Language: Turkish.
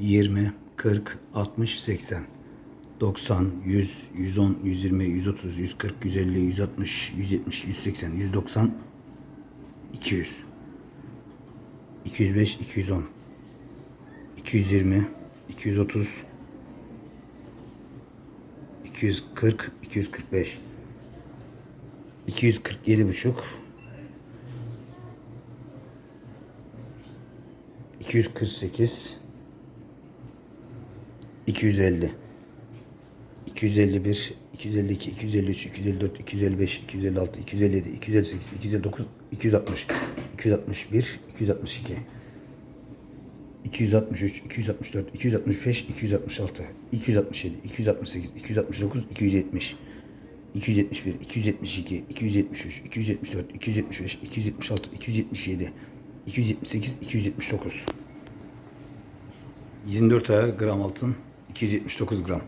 20, 40, 60, 80, 90, 100, 110, 120, 130, 140, 150, 160, 170, 180, 190, 200, 205, 210, 220, 230, 240, 245, 247 buçuk, 248, 250, 251, 252, 253, 254, 255, 256, 257, 258, 259, 260, 261, 262, 263, 264, 265, 266, 267, 268, 269, 270, 271, 272, 273, 274, 275, 276, 277, 278, 279. 24 ayar gram altın 279 gram.